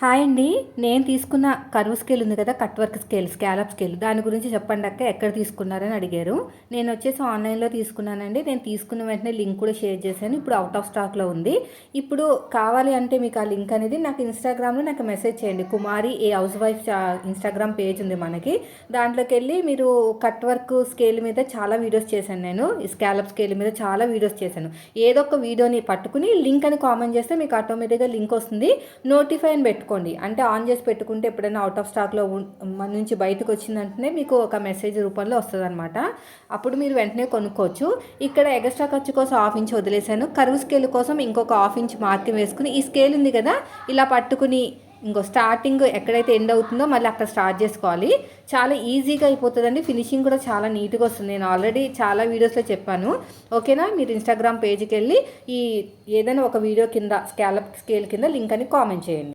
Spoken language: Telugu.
హాయ్ అండి. నేను తీసుకున్న కరువు స్కేల్ ఉంది కదా cut work scale scallop scale. దాని గురించి చెప్పండి అక్క ఎక్కడ తీసుకున్నారని అడిగారు. నేను వచ్చేసి ఆన్లైన్లో తీసుకున్నానండి. నేను తీసుకున్న వెంటనే లింక్ కూడా షేర్ చేశాను. ఇప్పుడు అవుట్ ఆఫ్ స్టాక్లో ఉంది. ఇప్పుడు కావాలి అంటే మీకు ఆ లింక్ అనేది నాకు ఇన్స్టాగ్రామ్లో నాకు మెసేజ్ చేయండి. Kumari a housewife Instagram page ఉంది మనకి. దాంట్లోకి వెళ్ళి మీరు కట్ వర్క్ స్కేల్ మీద చాలా వీడియోస్ చేశాను నేను. ఈ స్కాలప్ స్కేల్ మీద చాలా వీడియోస్ చేశాను. ఏదో ఒక వీడియోని పట్టుకుని లింక్ అని కామెంట్ చేస్తే మీకు ఆటోమేటిక్గా లింక్ వస్తుంది. నోటిఫై అని పెట్టు పెట్టుకోండి. అంటే ఆన్ చేసి పెట్టుకుంటే ఎప్పుడైనా అవుట్ ఆఫ్ స్టాక్లో మన నుంచి బయటకు వచ్చిందంటేనే మీకు ఒక మెసేజ్ రూపంలో వస్తుంది అనమాట అప్పుడు మీరు వెంటనే కొనుక్కోవచ్చు. ఇక్కడ ఎగస్ట్రా ఖర్చు కోసం హాఫ్ ఇంచ్ వదిలేశాను. కరువు స్కేల్ కోసం ఇంకొక హాఫ్ ఇంచ్ మార్కింగ్ వేసుకుని ఈ స్కేల్ ఉంది కదా ఇలా పట్టుకుని ఇంకో స్టార్టింగ్ ఎక్కడైతే ఎండ్ అవుతుందో మళ్ళీ అక్కడ స్టార్ట్ చేసుకోవాలి. చాలా ఈజీగా అయిపోతుందండి. ఫినిషింగ్ కూడా చాలా నీట్గా వస్తుంది. నేను ఆల్రెడీ చాలా వీడియోస్లో చెప్పాను. ఓకేనా మీరు ఇన్స్టాగ్రామ్ పేజ్కి వెళ్ళి ఈ ఏదైనా ఒక వీడియో కింద స్కాలప్ స్కేల్ కింద లింక్ అని కామెంట్ చేయండి.